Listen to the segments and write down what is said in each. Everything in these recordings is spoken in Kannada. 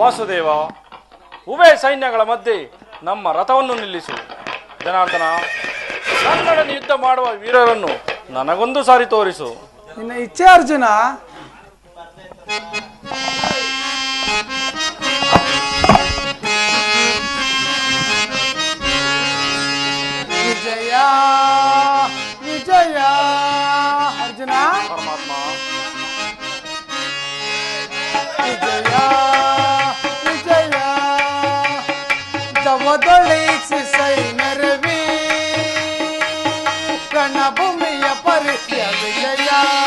ವಾಸುದೇವ, ಉಭಯ ಸೈನ್ಯಗಳ ಮಧ್ಯೆ ನಮ್ಮ ರಥವನ್ನು ನಿಲ್ಲಿಸು ಜನಾರ್ದನ ಕನ್ನಡನ ಯುದ್ಧ ಮಾಡುವ ವೀರರನ್ನು ನನಗೊಂದು ಸಾರಿ ತೋರಿಸು ನಿನ್ನ ಇಚ್ಛೆ, ಅರ್ಜುನ Yeah. Señor.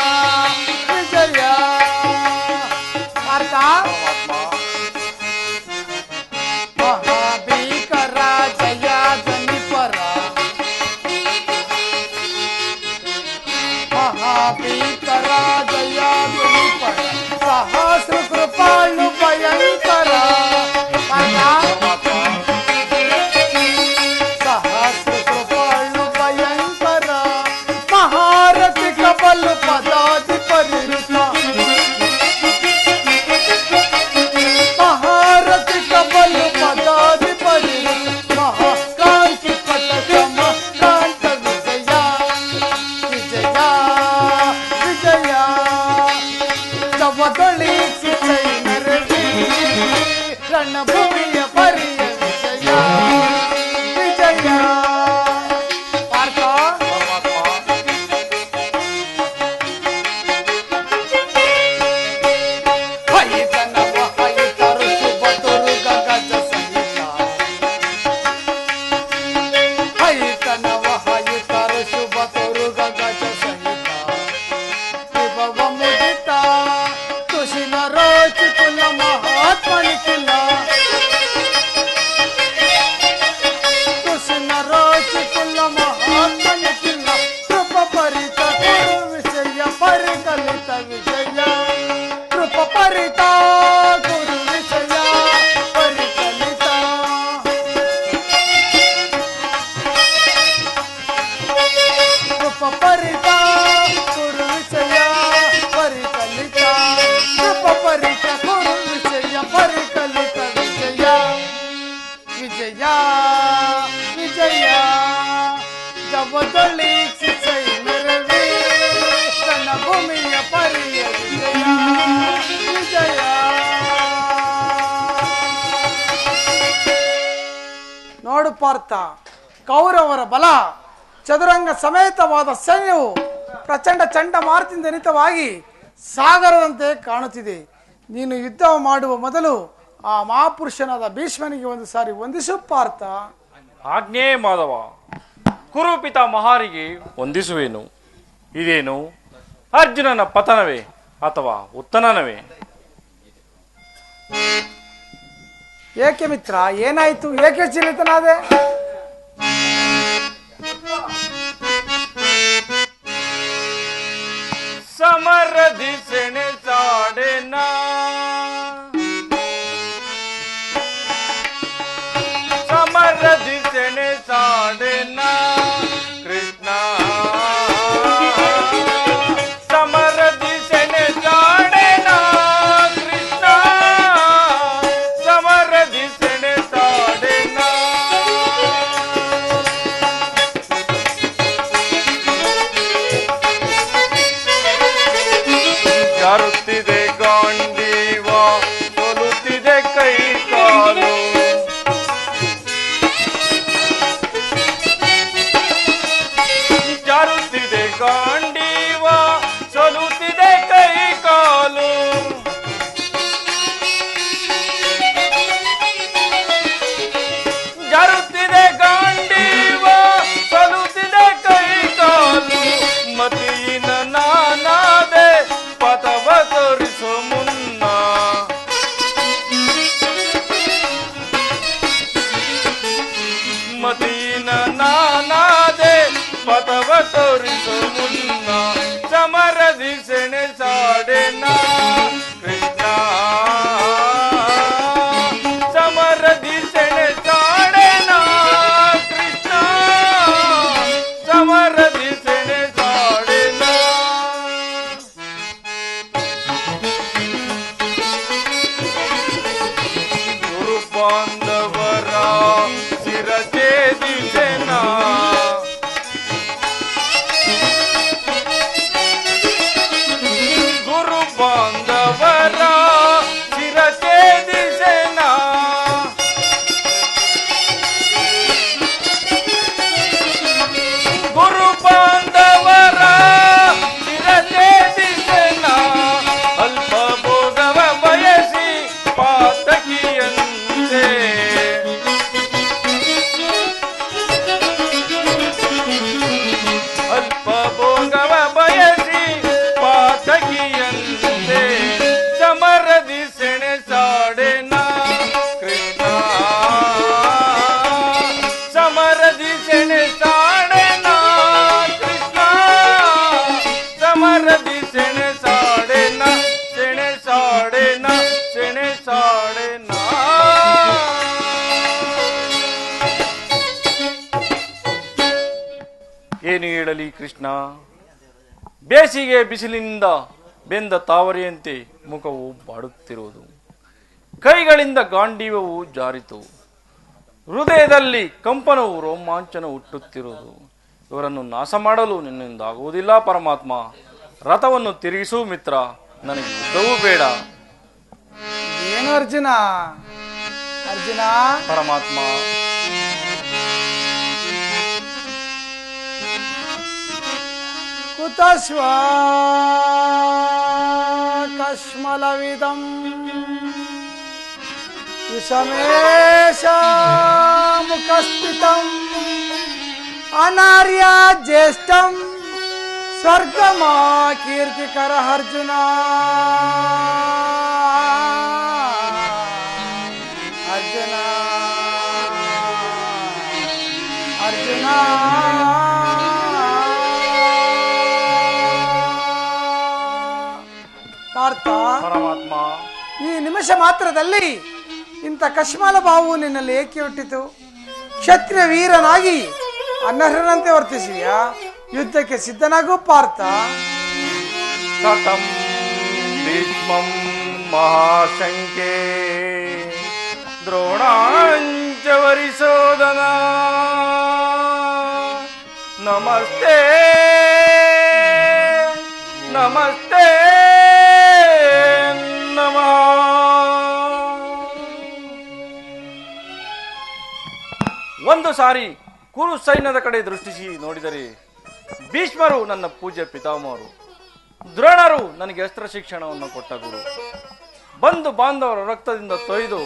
ಪಾರ್ಥ ಕೌರವರ ಬಲ, ಚದುರಂಗ ಸಮೇತವಾದ ಸೈನ್ಯವು ಪ್ರಚಂಡ ಚಂಡಮಾರುತಿಯಿಂದ ನಿತವಾಗಿ ಸಾಗರದಂತೆ ಕಾಣುತ್ತಿದೆ. ನೀನು ಯುದ್ಧ ಮಾಡುವ ಮೊದಲು ಆ ಮಹಾಪುರುಷನಾದ ಭೀಷ್ಮನಿಗೆ ಒಂದು ಸಾರಿ ವಂದಿಸು ಪಾರ್ಥ. ಆಜ್ಞೇ ಮಾಧವ ಕುರುಪಿತ ಮಹಾರಿಗೆ ವಂದಿಸುವೇನು. ಇದೇನು? ಅರ್ಜುನನ ಪತನವೇ ಅಥವಾ ಉತ್ತನನವೇ? ಏಕೆ ಮಿತ್ರ ಏನಾಯ್ತು? ಏಕೆ ಚಿಲಿತನಾದೆ ಸಮರದಿ ಸೆಣೆ ಕೃಷ್ಣ. ಬೇಸಿಗೆ ಬಿಸಿಲಿನಿಂದ ಬೆಂದ ತಾವರೆಯಂತೆ ಮುಖವು ಬಾಡುತ್ತಿರುವುದು. ಕೈಗಳಿಂದ ಗಾಂಡೀವವು ಜಾರಿತು. ಹೃದಯದಲ್ಲಿ ಕಂಪನವು ರೋಮಾಂಚನ ಹುಟ್ಟುತ್ತಿರುವುದು. ಇವರನ್ನು ನಾಶ ಮಾಡಲು ನಿನ್ನಿಂದಾಗುವುದಿಲ್ಲ ಪರಮಾತ್ಮ. ರಥವನ್ನು ತಿರುಗಿಸು ಮಿತ್ರ. ನನಗೆ ಯುದ್ಧವೂ ಬೇಡ. ಏನು ಅರ್ಜುನ? ಅರ್ಜುನ? ಪರಮಾತ್ಮ. कश्मलविदम् विषमेशामुखस्थितम् अनार्या ज्येष्ठम् स्वर्गमाकीर्तिकरः अर्जुना अर्जुना अर्जुना ನಿಮಿಷ ಮಾತ್ರದಲ್ಲಿ ಇಂಥ ಕಶ್ಮಲ ಬಾವು ನಿನ್ನಲ್ಲಿ ಏಕೆ ಹುಟ್ಟಿತು? ಕ್ಷತ್ರಿಯ ವೀರನಾಗಿ ಅನರ್ಹನಂತೆ ವರ್ತಿಸಿಯಾ ಯುದ್ಧಕ್ಕೆ ಸಿದ್ಧನಾಗೂ ಪಾರ್ಥ. ಮಹಾಶಂಕೆ. ದ್ರೋಣಾಂಚ ವರಿಸೋದನ. ನಮಸ್ತೆ. ನಮಸ್ತೆ. ಒಂದು ಸಾರಿ ಕುರು ಸೈನ್ಯದ ಕಡೆ ದೃಷ್ಟಿಸಿ ನೋಡಿದರೆ ಭೀಷ್ಮರು ನನ್ನ ಪೂಜ್ಯ ಪಿತಾಮಹರು ದ್ರೋಣರು ನನಗೆ ಅಸ್ತ್ರ ಶಿಕ್ಷಣವನ್ನು ಕೊಟ್ಟ ಗುರು. ಬಂಧು ಬಾಂಧವರ ರಕ್ತದಿಂದ ತೊಯ್ದು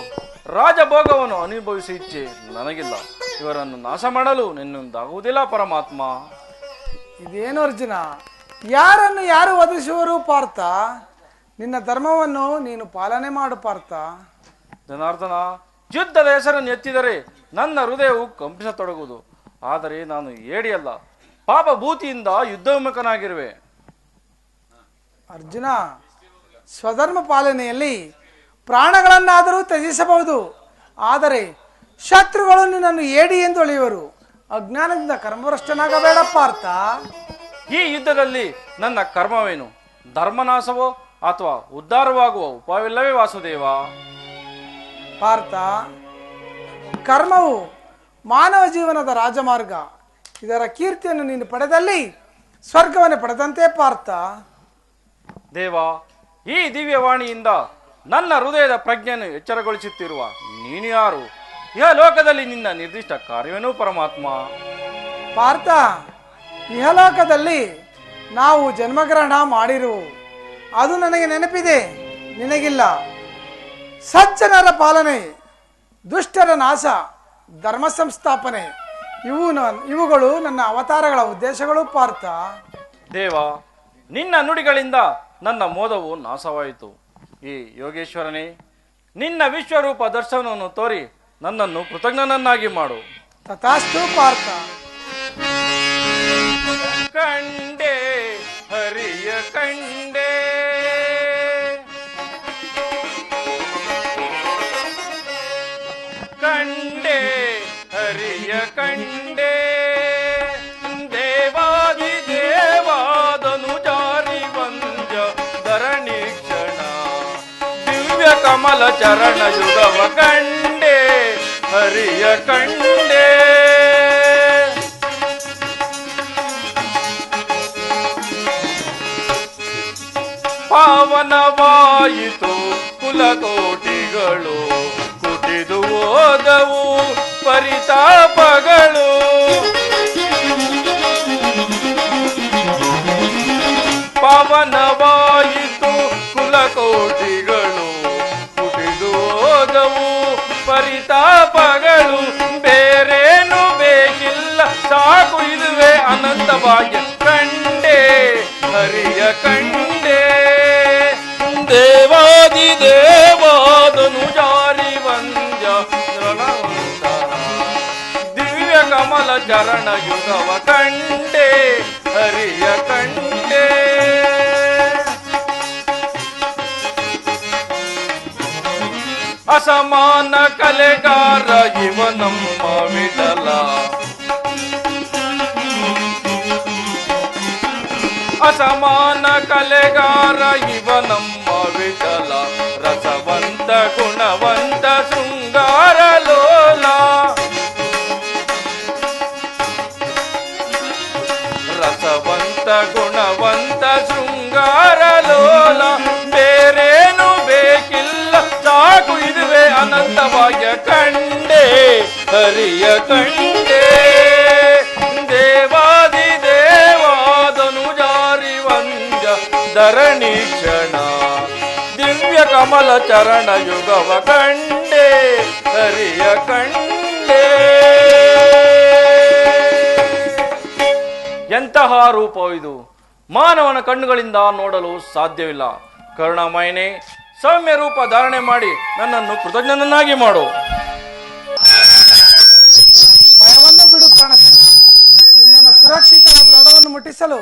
ರಾಜಭೋಗವನ್ನು ಅನುಭವಿಸಿ ಇಚ್ಛೆ ನನಗಿಲ್ಲ. ಇವರನ್ನು ನಾಶ ಮಾಡಲು ನಿನ್ನಿಂದಾಗುವುದಿಲ್ಲ ಪರಮಾತ್ಮ. ಇದೇನು ಅರ್ಜುನ? ಯಾರನ್ನು ಯಾರು ವಧಿಸುವರು ಪಾರ್ಥ? ನಿನ್ನ ಧರ್ಮವನ್ನು ನೀನು ಪಾಲನೆ ಮಾಡು ಪಾರ್ಥ. ಜನಾರ್ದನ ಯುದ್ಧದ ಹೆಸರನ್ನು ಎತ್ತಿದರೆ ನನ್ನ ಹೃದಯವು ಕಂಪಿಸತೊಡಗುವುದು ಆದರೆ ನಾನು ಏಡಿಯಲ್ಲ ಪಾಪ ಭೂತಿಯಿಂದ ಯುದ್ಧೋಮುಖನಾಗಿರುವೆ ಅರ್ಜುನ ಸ್ವಧರ್ಮ ಪಾಲನೆಯಲ್ಲಿ ಪ್ರಾಣಗಳನ್ನಾದರೂ ತ್ಯಜಿಸಬಹುದು. ಆದರೆ ಶತ್ರುಗಳು ನಿನ್ನನ್ನು ಏಡಿ ಎಂದು ಅಳೆಯುವರು. ಅಜ್ಞಾನದಿಂದ ಕರ್ಮಭ್ರಷ್ಟನಾಗಬೇಡ ಪಾರ್ಥ. ಈ ಯುದ್ಧದಲ್ಲಿ ನನ್ನ ಕರ್ಮವೇನು? ಧರ್ಮನಾಶವೋ ಅಥವಾ ಉದ್ಧಾರವಾಗುವ ಉಪಾಯವಿಲ್ಲವೇ ವಾಸುದೇವ? ಪಾರ್ಥ ಕರ್ಮವು ಮಾನವ ಜೀವನದ ರಾಜಮಾರ್ಗ. ಇದರ ಕೀರ್ತಿಯನ್ನು ನೀನು ಪಡೆದಲ್ಲಿ ಸ್ವರ್ಗವನ್ನು ಪಡೆದಂತೆ ಪಾರ್ಥ. ದೇವ ಈ ದಿವ್ಯವಾಣಿಯಿಂದ ನನ್ನ ಹೃದಯದ ಪ್ರಜ್ಞೆಯನ್ನು ಎಚ್ಚರಗೊಳಿಸುತ್ತಿರುವ ನೀನು ಯಾರು? ಇಹ ಲೋಕದಲ್ಲಿ ನಿನ್ನ ನಿರ್ದಿಷ್ಟ ಕಾರ್ಯವೇನು ಪರಮಾತ್ಮ? ಪಾರ್ಥ ಇಹಲೋಕದಲ್ಲಿ ನಾವು ಜನ್ಮಗ್ರಹಣ ಮಾಡಿರುವು ಅದು ನನಗೆ ನೆನಪಿದೆ ನಿನಗಿಲ್ಲ. ಸಜ್ಜನರ ಪಾಲನೆ. ದುಷ್ಟರ ನಾಶ ಧರ್ಮ ಸಂಸ್ಥಾಪನೆ ಇವು ಇವುಗಳು ನನ್ನ ಅವತಾರಗಳ ಉದ್ದೇಶಗಳು ಪಾರ್ಥ. ದೇವ ನಿನ್ನ ನುಡಿಗಳಿಂದ ನನ್ನ ಮೋದವು ನಾಶವಾಯಿತು. ಈ ಯೋಗೇಶ್ವರನೇ ನಿನ್ನ ವಿಶ್ವರೂಪ ದರ್ಶನವನ್ನು ತೋರಿ ನನ್ನನ್ನು ಕೃತಜ್ಞನನ್ನಾಗಿ ಮಾಡು. ತಥಾಸ್ತು ಪಾರ್ಥ. ಕಂಡೆ ಹರಿಯ ಕಣ್ ಕಂಡೆ. ಕಮಲ ಚರಣ ಯುಗವ ಕಂಡೆ ಹರಿಯ ಕಂಡೆ ಪಾವನವಾಯಿತು ಕುಲಕೋಟಿಗಳು ಕುಟಿದು ಹೋದವು ಪರಿತಾಪಗಳು ಭಾಗ್ಯ ಕಂಡೆ, ಹರಿಯ ಕಂಡೆ. ದೇವಾದಿ ದೇವಾದನು ಜಾರಿ ವಂಜ ದಿವ್ಯ ಕಮಲ ಚರಣ ಯುಗವ ಕಂಡೆ, ಹರಿಯ ಕಂಡೆ. ಅಸಮಾನ ಕಲೆಗಾರ ಕಲೆಗಾರ ಇವ ನಮ್ಮ ವಿಠಲ ರಸವಂತ ಗುಣವಂತ ಶೃಂಗಾರ ಲೋಲ ರಸವಂತ ಗುಣವಂತ ಶೃಂಗಾರ ಲೋಲ ಬೇರೇನು ಬೇಕಿಲ್ಲ ಸಾಕು ಇದುವೆ ಅನಂತ ಭಾಗ್ಯ ಕಂಡೆ ಹರಿಯ ಕಂಡೆ ಧರಣಿ ಕ್ಷಣ. ದಿವ್ಯ ಕಮಲ ಚರಣ ಯುಗವ ಕಂಡೆ, ಹರಿಯ ಕಂಡೆ. ಎಂತಹ ರೂಪವಿದು ಮಾನವನ ಕಣ್ಣುಗಳಿಂದ ನೋಡಲು ಸಾಧ್ಯವಿಲ್ಲ. ಕರುಣಾಮಯನೇ, ಸೌಮ್ಯ ರೂಪ ಧಾರಣೆ ಮಾಡಿ ನನ್ನನ್ನು ಕೃತಜ್ಞನನ್ನಾಗಿ ಮಾಡು. ಭಯವನ್ನು ಬಿಡು ಕಾಣ ನಿನ್ನನ್ನು ಸುರಕ್ಷಿತವಾದ ದಡವನ್ನು ಮುಟ್ಟಿಸಲು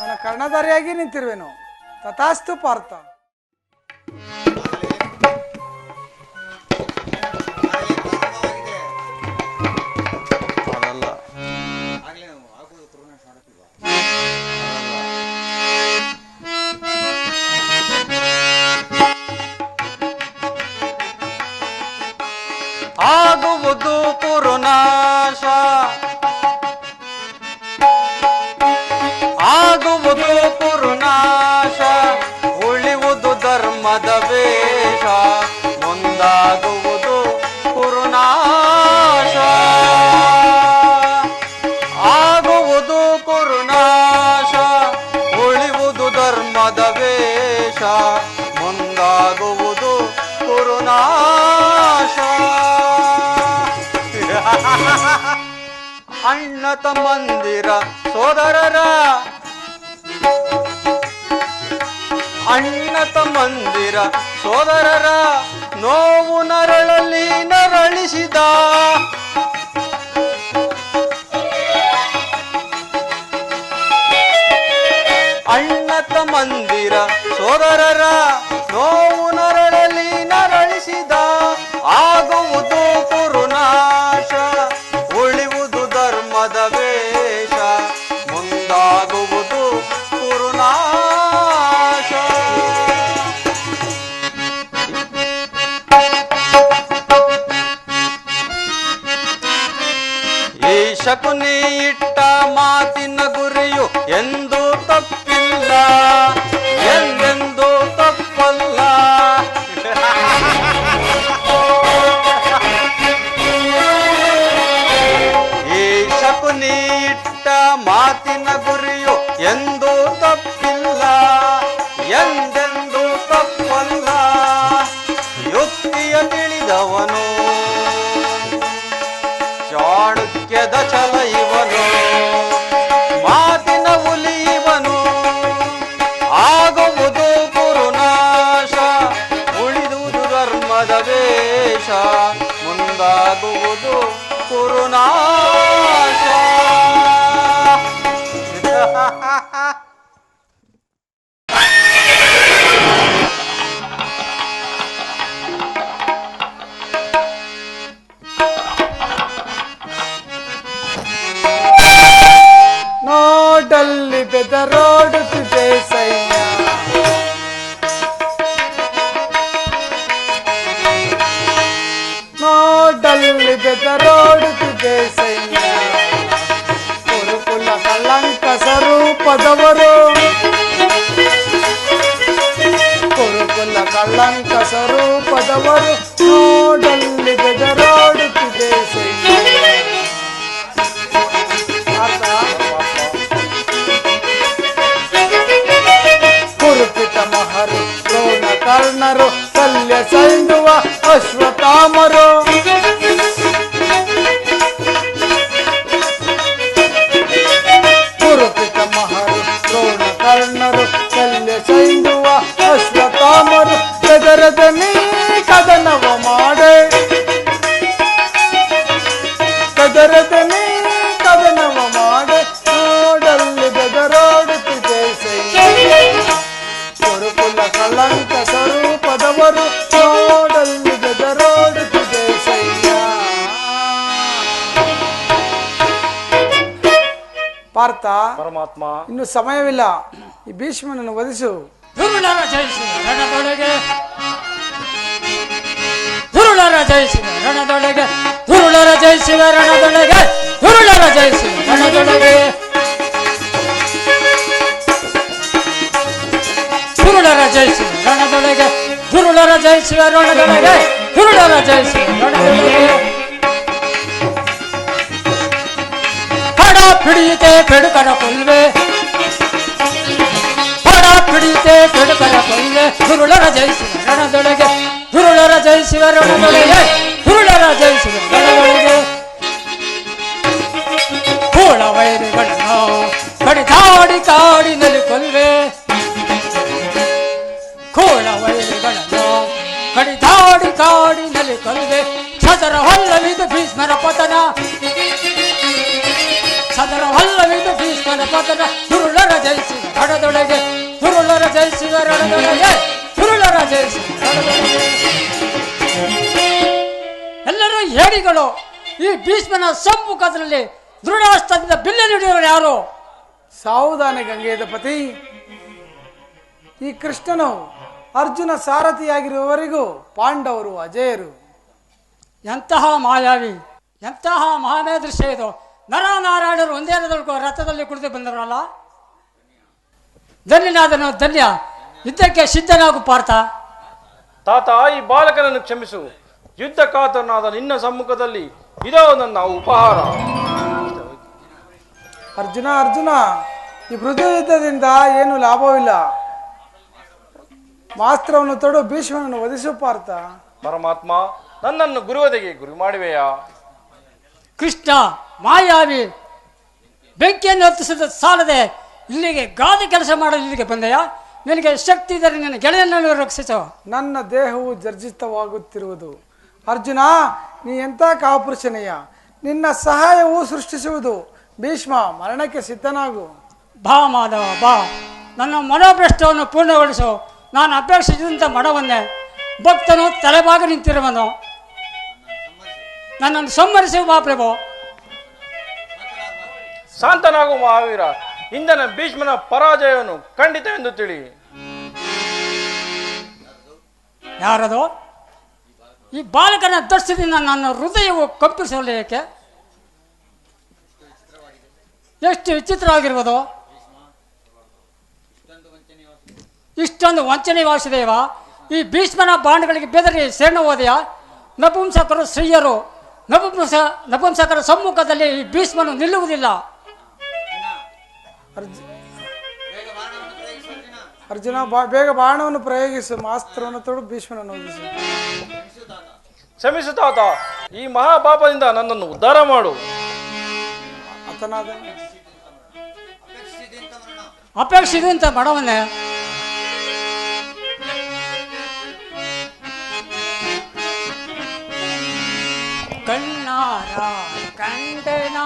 ನನ್ನ ಕರ್ಣಧಾರಿಯಾಗಿ ನಿಂತಿರುವೆನು. तथास्तु पार्थ। ಅಣ್ಣ ತಮ್ಮಂದಿರ ಸೋದರರ. ಅಣ್ಣ ತಮ್ಮಂದಿರ ಸೋದರರ. ನೋವು ನರಳಲ್ಲಿ ನರಳಿಸಿದ. ಅಣ್ಣ ತಮ್ಮಂದಿರ ಸೋದರರ. ನೋವು ನೋಡಲ್ಲಿ ಬೆದರೋಡುತ್ತಿದೆ ಸೈನ್ಯ ಕುರುಕುಲ ಕಳಂಕ ಸ್ವರೂಪದವರು ಕುರುಕುಲ ಕಳಂಕ ಸ್ವರೂಪದವರು ಸುವರ್ಣರು ಕಲ್ಯ ಸೈಂಡುವ ಅಶ್ವತಾಮರು ಚದರದ ನೀ ಕದನವ ಮಾಡೆ. ಕದರದ ನೀ ಕದನವ ಮಾಡೆ. ನೋಡಲ್ಲಿ ಬೆದರಾಡುತ್ತಿದೆ ಗುರುಕುಲ ಕಳಂಕ ಸ್ವರೂಪದವರು ನೋಡಲ್ಲಿ ಬೆದರಾಡುತ್ತಿದೆ ಸೈಯ ಪಾರ್ಥ ಪರಮಾತ್ಮ. ಇನ್ನು ಸಮಯವಿಲ್ಲ. ಈ ಭೀಷ್ಮನನ್ನು ವಧಿಸು ದುರುಳರ ಜಯಿಸಿದ ರಣದೊಳಗೆ ದುರುಳರ ಜಯಿಸಿದ ರಣದೊಳಗೆ ದುರುಳರ ಜಯಿಸಿದ ರಣದೊಳಗೆ ದುರುಳರ ಜಯಿಸಿದ ರಣದೊಳಗೆ ದುರುಳರ ಜಯಿಸಿದ ರಣದೊಳಗೆ ದುರುಳರ ಜಯಿಸಿದ ರಣದೊಳಗೆ ದುರುಳರ ಜಯಿಸಿದ ರಣದೊಳಗೆ ಕಡ ಪಿಡಿಯುತ್ತೆ ಬೆಡುಕರ ಕೊಲ್ವೆ ಹೊರ ಪಿಡಿತೆ ಕೆಡುಕರ ಕೊಲ್ಲೆ ದುರುಳರ ಜಯಿಸಿದ ರಣದೊಳಗೆ ದುರುಳರ ಜಯಿಸಿದ ರಣದೊಳಗೆ ದುರುಳರ ಜಯಿಸಿದ ರಣದೊಳಗೆ ಕೂಳ ವೈರಿಗಳನ್ನು ಕಡಿದಾಡಿ ಕಾಡಿನಲ್ಲಿ ಕೊಲ್ವೆ ಕೂಳ ವೈರಿಗಳನ್ನು ಕಡಿದಾಡಿ ಕಾಡಿನಲ್ಲಿ ಕೊಲ್ವೆ ಸದರ ಹೊಲ್ಲವಿದು ಭೀಷ್ಮರ ಪತನ ಸದರ ಹಲ್ಲವಿದು ಭೀಷ್ಮನ ಪತನ ದುರುಳರ ಜಯಿಸಿದ ರಣದೊಳಗೆ ಎಲ್ಲರೂ ಹೇಳಿಗಳು ಈ ಭೀಷ್ಮನ ಸಮ್ಮುಖದಲ್ಲಿ ದೃಢಾಸ್ತದಿಂದ ಬಿಲ್ಲ ನೀಡಿದವರು ಯಾರು? ಸಾವುದಾನೆ ಗಂಗೆಯದ ಪತಿ. ಈ ಕೃಷ್ಣನು ಅರ್ಜುನ ಸಾರಥಿಯಾಗಿರುವವರೆಗೂ ಪಾಂಡವರು ಅಜಯರು. ಎಂತಹ ಮಾಯಾವಿ ಎಂತಹ ಮಹಾನೇ ದೃಶ್ಯ ಇದು. ನರನಾರಾಯಣರು ಒಂದೇ ರಥದಲ್ಲಿ ರಥದಲ್ಲಿ ಕುಳಿತು ಬಂದವರಲ್ಲ? ಧನ್ಯನಾದನು ಧನ್ಯ. ಯುದ್ಧಕ್ಕೆ ಸಿದ್ಧನಾಗು ಪಾರ್ಥ. ತಾತ ಈ ಬಾಲಕನನ್ನು ಕ್ಷಮಿಸು. ಯುದ್ಧ ಕಾತನಾದ ನಿನ್ನ ಸಮ್ಮುಖದಲ್ಲಿ ಇದೋ ನನ್ನ ಉಪಹಾರ. ಅರ್ಜುನ ಅರ್ಜುನ ಈ ಮೃದು ಯುದ್ಧದಿಂದ ಏನು ಲಾಭವಿಲ್ಲ. ಮಾಸ್ತ್ರವನ್ನು ತೊಡು ಭೀಷ್ಮನನ್ನು ವಧಿಸು ಪಾರ್ಥ. ಪರಮಾತ್ಮ ನನ್ನನ್ನು ಗುರುವದೆಗೆ ಗುರಿ ಮಾಡುವೆಯಾ? ಕೃಷ್ಣ ಮಾಯಾವಿ ಬೆಂಕಿಯನ್ನು ಹತ್ತಿಸಿದ ಸಾಲದೆ ಇಲ್ಲಿಗೆ ಗಾದೆ ಕೆಲಸ ಮಾಡಲು ಇಲ್ಲಿಗೆ ಬಂದೆಯ? ನಿನಗೆ ಶಕ್ತಿ ಇದ್ದರೆ ನಿನ್ನ ಗೆಳೆಯನ್ನು ರಕ್ಷಿಸೋ. ನನ್ನ ದೇಹವು ಜರ್ಜಿತವಾಗುತ್ತಿರುವುದು. ಅರ್ಜುನ ನೀ ಎಂಥ ಕಾಪುರುಷನೆಯ ನಿನ್ನ ಸಹಾಯವು ಸೃಷ್ಟಿಸುವುದು. ಭೀಷ್ಮ ಮರಣಕ್ಕೆ ಸಿದ್ಧನಾಗು. ಬಾ ಮಾಧವ ಬಾ. ನನ್ನ ಮನೋಭ್ರಷ್ಟವನ್ನು ಪೂರ್ಣಗೊಳಿಸು. ನಾನು ಅಪೇಕ್ಷಿಸಿದಂಥ ಮಡವನ್ನೇ ಭಕ್ತನು ತಲೆಬಾಗಿ ನಿಂತಿರುವನು. ನನ್ನನ್ನು ಸಂಹರಿಸಿ ಬಾ ಪ್ರಭು ಶಾಂತನಾಗು ಮಹಾವೀರ. ಇಂದನ ಭೀಷ್ಮನ ಪರಾಜಯವನ್ನು ಖಂಡಿತವೆಂದು ತಿಳಿ. ಯಾರದು? ಈ ಬಾಲಕನ ದರ್ಶನದಿಂದ ನನ್ನ ಹೃದಯವು ಕಂಪಿಸಲು ಏಕೆ ಎಷ್ಟು ವಿಚಿತ್ರವಾಗಿರ್ಬೋದು ಇಷ್ಟೊಂದು ವಂಚನೆ ವಾಸುದೇವ, ಈ ಭೀಷ್ಮನ ಬಾಂಡ್ಗಳಿಗೆ ಬೆದರಿ ಶರಣ ಹೋದೆಯ? ನಪುಂಸಕರು ಸ್ತ್ರೀಯರು, ನಪುಂಸ ನಪುಂಸಕರ ಸಮ್ಮುಖದಲ್ಲಿ ಈ ಭೀಷ್ಮನು ನಿಲ್ಲುವುದಿಲ್ಲ. ಅರ್ಜು ಅರ್ಜುನ ಬಾ ಬೇಗ ಬಾಣವನ್ನು ಪ್ರಯೋಗಿಸು. ಮಾಸ್ತ್ರವನ್ನು ತೊಡು ಭೀಷ್ಮನನ್ನು ವಧಿಸು ಕ್ಷಮಿಸು ತಾತ. ಈ ಮಹಾಪಾಪದಿಂದ ನನ್ನನ್ನು ಉದ್ಧಾರ ಮಾಡು. ಆತನಾದ ಅಪೇಕ್ಷಿದೆ ಅಂತ ಬಡವನೇ. ಕಣ್ಣಾರ ಕಂಡನ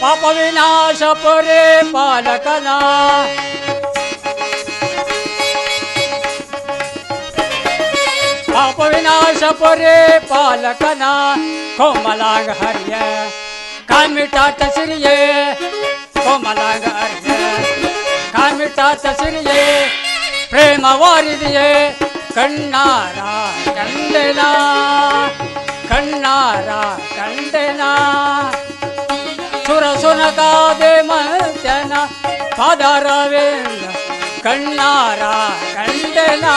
पाप विनाश परे पालकना पाप विनाश परे पालकना कोमलाग हर्य कामिटा तसरिये। कोमलाग हर्य कामिटा तसरिये। प्रेम वारिदिये कन्नारा कंदना कन्नारा कंदना ಸೊನಕಾ ದೇಮನ ಪಾದಾರವೇಂದ್ರ ಕಣ್ಣಾರ ಕಂಡನಾ